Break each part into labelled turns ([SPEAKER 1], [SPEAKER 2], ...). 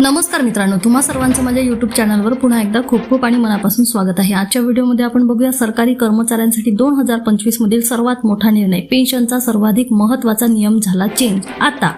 [SPEAKER 1] नमस्कार मित्रांनो तुम्हा सर्वांचं माझ्या युट्यूब चॅनलवर पुन्हा एकदा खूप खूप आणि मनापासून स्वागत आहे. आजच्या व्हिडिओमध्ये आपण बघूया सरकारी कर्मचाऱ्यांसाठी दोन हजार पंचवीस मधील सर्वात मोठा निर्णय. पेन्शनचा सर्वाधिक महत्त्वाचा नियम झाला चेंज आता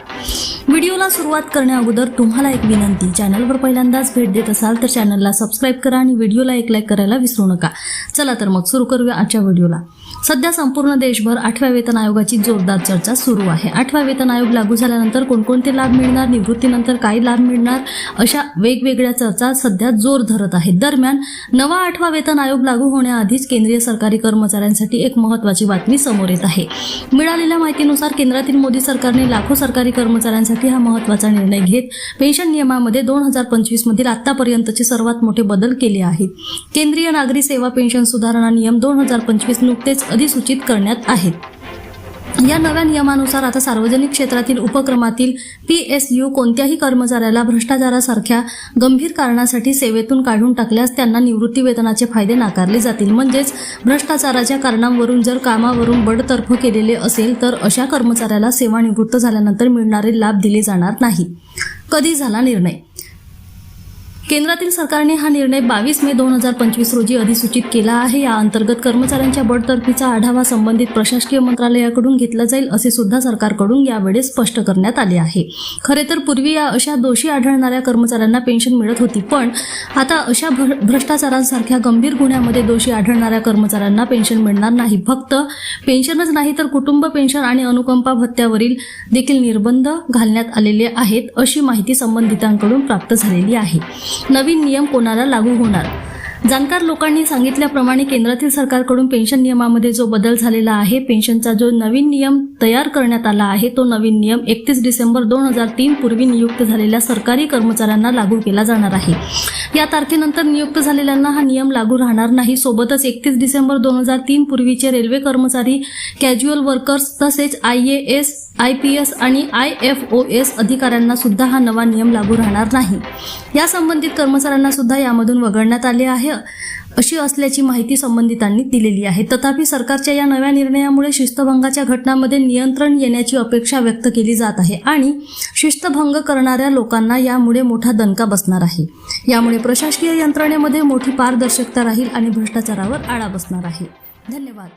[SPEAKER 1] व्हिडिओला सुरुवात करण्या अगोदर तुम्हाला एक विनंती. चॅनलवर पहिल्यांदाच भेट देत असाल तर चॅनलला सबस्क्राईब करा आणि व्हिडिओला एक लाईक करायला विसरू नका. चला तर मग सुरू करूया आजच्या व्हिडिओला सध्या संपूर्ण देशभर आठव्या वेतन आयोगाची जोरदार चर्चा सुरू आहे. आठवा वेतन आयोग लागू झाल्यानंतर कोणकोणते लाभ मिळणार निवृत्तीनंतर काय लाभ मिळणार अशा वेगवेगळ्या चर्चा सध्या जोर धरत आहेत. दरम्यान नवा आठवा वेतन आयोग लागू होण्याआधीच केंद्रीय सरकारी कर्मचाऱ्यांसाठी एक महत्वाची बातमी समोर येत आहे. मिळालेल्या माहितीनुसार केंद्रातील मोदी सरकारने लाखो सरकारी कर्मचाऱ्यांसाठी हा महत्त्वाचा निर्णय घेत पेन्शन नियमामध्ये दोन हजार पंचवीस मधील आतापर्यंतचे सर्वात मोठे बदल केले आहेत. केंद्रीय नागरी सेवा पेन्शन सुधारणा नियम दोन हजार पंचवीस नुकतेच अधिसूचित करण्यात आहेत. या नव्या नियमानुसार आता सार्वजनिक क्षेत्रातील उपक्रमातील पी एस यू कोणत्याही कर्मचाऱ्याला भ्रष्टाचारासारख्या गंभीर कारणासाठी सेवेतून काढून टाकल्यास त्यांना निवृत्ती वेतनाचे फायदे नाकारले जातील. म्हणजेच भ्रष्टाचाराच्या कारणांवरून जर कामावरून बडतर्फ केलेले असेल तर अशा कर्मचाऱ्याला सेवानिवृत्त झाल्यानंतर मिळणारे लाभ दिले जाणार नाही. कधी झाला निर्णय? केंद्रातील सरकारने हा निर्णय बावीस मे दोन हजार पंचवीस रोजी अधिसूचित केला आहे. या अंतर्गत कर्मचाऱ्यांच्या बडतर्फीचा आढावा संबंधित प्रशासकीय मंत्रालयाकडून घेतला जाईल असे सुद्धा सरकारकडून यावेळेस स्पष्ट करण्यात आले आहे. खरे तर पूर्वी या अशा दोषी आढळणाऱ्या कर्मचाऱ्यांना पेन्शन मिळत होती पण आता अशा भ्रष्टाचारांसारख्या गंभीर गुन्ह्यामध्ये दोषी आढळणाऱ्या कर्मचाऱ्यांना पेन्शन मिळणार नाही. फक्त पेन्शनच नाही तर कुटुंब पेन्शन आणि अनुकंपा भत्त्यावरील देखील निर्बंध घालण्यात आलेले आहेत अशी माहिती संबंधितांकडून प्राप्त झालेली आहे. नवीन नियम कोणाला लागू होणार? जाणकार लोकांनी सांगितल्याप्रमाणे केंद्रातील सरकारकडून पेन्शन नियमामध्ये जो बदल झालेला आहे पेन्शनचा जो नवीन नियम तयार करण्यात आला आहे तो नवीन नियम एकतीस डिसेंबर दोन हजार तीन पूर्वी नियुक्त झालेल्या सरकारी कर्मचाऱ्यांना लागू केला जाणार आहे. या तारखेनंतर नियुक्त झालेल्यांना हा नियम लागू राहणार नाही. सोबतच एकतीस डिसेंबर दोन हजार तीन पूर्वीचे रेल्वे कर्मचारी कॅज्युअल वर्कर्स तसेच I A S I P S आणि आय एफ ओ एस अधिकाऱ्यांना सुद्धा हा नवा नियम लागू राहणार नाही. या संबंधित कर्मचाऱ्यांना सुद्धा यामधून वगळण्यात आले आहे. आहे अशी असल्याची माहिती संबंधितांनी दिलेली आहे. तथापि सरकारच्या या नव्या निर्णयामुळे शिस्तभंगाच्या घटनांमध्ये नियंत्रण येण्याची अपेक्षा व्यक्त केली जात आहे आणि शिस्तभंग करणाऱ्या लोकांना यामुळे मोठा दणका बसणार आहे. यामुळे प्रशासकीय यंत्रणेमध्ये मोठी पारदर्शकता राहील आणि भ्रष्टाचारावर आळा बसणार आहे. धन्यवाद.